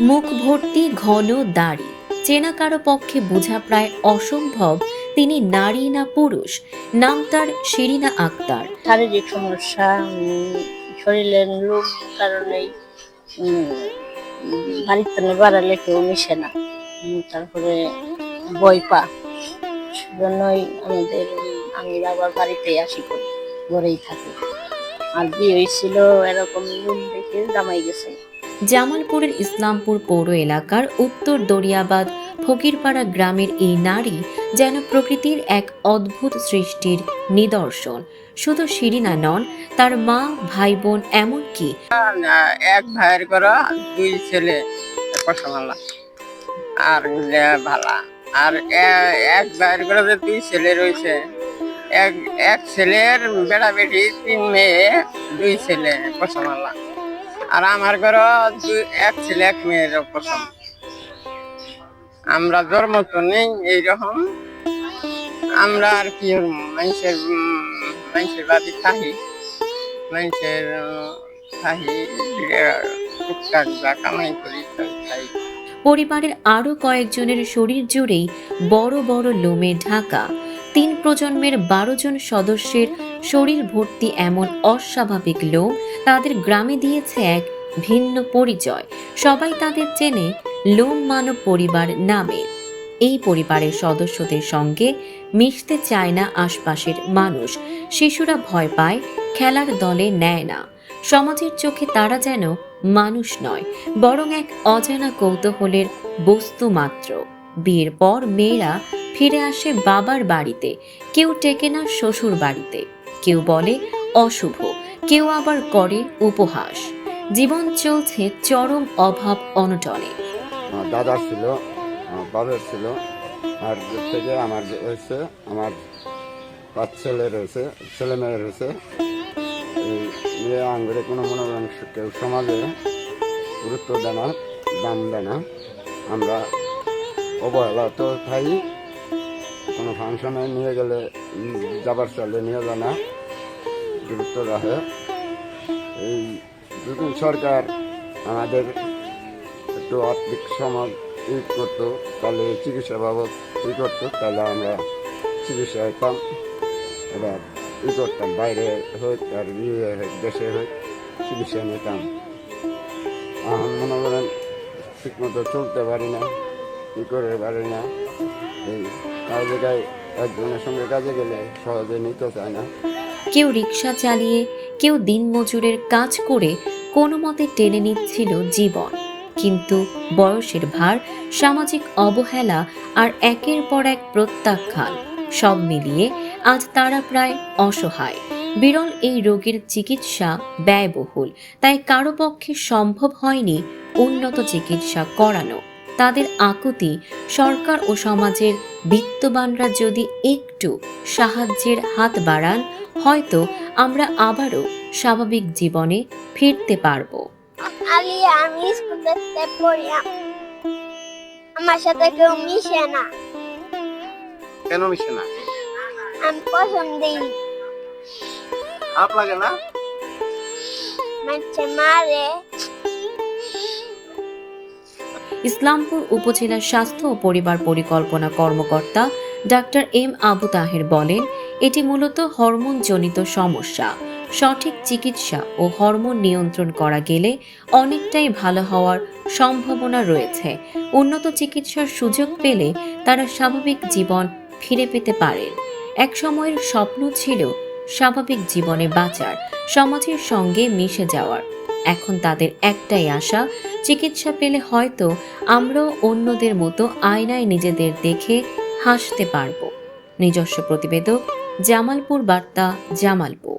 মুখ ভর্তি, ঘন, দাড়ি। চেনা কারও পক্ষে বোঝা প্রায় অসম্ভব, তিনি নারী না পুরুষ। নাম তার শিরিনা আক্তার। শারীরিক সমস্যা শরীরের রোগ কারণেই বাড়িতে বাড়ালে কেউ মিশে না। তারপরে বই পা। সেজন্যই আমাদের, আমি বাবার বাড়িতেই আসি করি ঘরেই থাকি। আর বিয়ে হয়েছিল এরকম রুম দেখে জামাই গেছে। জামালপুরের ইসলামপুর পৌর এলাকার উত্তর দরিয়াবাদ ফকিরপাড়া গ্রামের এই নারী যেন প্রকৃতির এক অদ্ভুত সৃষ্টির নিদর্শন। শুধু শিরিনা নন, তার মা ভাই বোন এমনকি এক ভাইয়ের করো দুই ছেলে আর ভালা। আর এক ভাইয়ের করে যে দুই ছেলে রয়েছে, এক এক ছেলের বেড়া বেটি তিন মেয়ে, দুই ছেলে কষমালা আর আমার ঘরে এক ছেলে, এক মেয়ের পছন্দ আমরা জন্ম তো নেই এইরকম। আমরা আর কি? মানুষের মানুষের বাড়ি থাকি। মানুষের খাই। পরিবারের আরও কয়েকজনের শরীর জুড়েই বড় বড় লোমে ঢাকা। তিন প্রজন্মের বারো জন সদস্যের শরীর ভর্তি এমন অস্বাভাবিক লোম তাদের গ্রামে দিয়েছে এক ভিন্ন পরিচয়। সবাই তাদের চেনে লোম মানব পরিবার নামে। এই পরিবারের সদস্যদের সঙ্গে মিশতে চায় না আশপাশের মানুষ। শিশুরা ভয় পায়, খেলার দলে নেয় না। সমাজের চোখে তারা যেন মানুষ নয়, বরং এক অজানা কৌতূহলের বস্তু মাত্র। বিয়ের পর মেয়েরা ফিরে আসে বাবার বাড়িতে। কেউ টেকে না শ্বশুর বাড়িতে। কেউ বলে, অশুভ। কেউ আবার করে, উপহাস। জীবন চলছে চরম অভাব অনটনে। দাদা ছিল বাবার ছিল, আর থেকে আমার হয়েছে, আমার পাঁচ ছেলে রয়েছে, ছেলে মেয়ে রয়েছে। আঙ্গুরে কোনো মনে করেন কেউ সমাজে গুরুত্ব দেয় না, দাম দেয় না। আমরা অবহেলা তো খাই কোনো ফাংশনে নিয়ে গেলে যাবার চলে নিয়ে যায় না। গুরুত্ব রাখে। এই যদি সরকার আমাদের একটু আর্থিক সমাজ ই করতো, তাহলে চিকিৎসা বাবদ ই করতো, তাহলে আমরা চিকিৎসা হতাম এবার ই করতাম, বাইরে হোক আর ইয়ে হোক দেশে হোক চিকিৎসা নিতাম। এখন মনে করেন ঠিক মতো চলতে পারি না, ই করে পারি না। এই কাজ জায়গায় একজনের সঙ্গে কাজে গেলে সহজে নিতে চায় না। কেউ রিক্সা চালিয়ে, কেউ দিনমজুরের কাজ করে কোনো মতে টেনে নিচ্ছিল জীবন। কিন্তু বয়সের ভার, সামাজিক অবহেলা আর একের পর এক প্রত্যাখ্যান সব মিলিয়ে আজ তারা প্রায় অসহায়। বিরল এই রোগের চিকিৎসা ব্যয়বহুল, তাই কারও পক্ষে সম্ভব হয়নি উন্নত চিকিৎসা করানো। তাদের আকুতি সরকার ও সমাজের বিত্তবানরা যদি একটু সাহায্যের হাত বাড়ান হয়তো আমরা আবারও স্বাভাবিক জীবনে ফিরতে পারব। আলি আমি স্কুল পড়ি আমার সাথে কেউ মিশে না। কেন মিশে না? আমি পছন্দই খারাপ লাগে না? মারছে মারে। ইসলামপুর উপজেলা স্বাস্থ্য ও পরিবার পরিকল্পনা কর্মকর্তা ডাক্তার এম আবু তাহের বলেন, এটি মূলত হরমোনজনিত সমস্যা। সঠিক চিকিৎসা ও হরমোন নিয়ন্ত্রণ করা গেলে অনেকটাই ভালো হওয়ার সম্ভাবনা রয়েছে। উন্নত চিকিৎসার সুযোগ পেলে তারা স্বাভাবিক জীবন ফিরে পেতে পারেন। এক সময়ের স্বপ্ন ছিল স্বাভাবিক জীবনে বাঁচার, সমাজের সঙ্গে মিশে যাওয়ার। এখন তাদের একটাই আশা, চিকিৎসা পেলে হয়তো আমরাও অন্যদের মতো আয়নায় নিজেদের দেখে হাসতে পারব। নিজস্ব প্রতিবেদক, জামালপুর বার্তা, জামালপুর।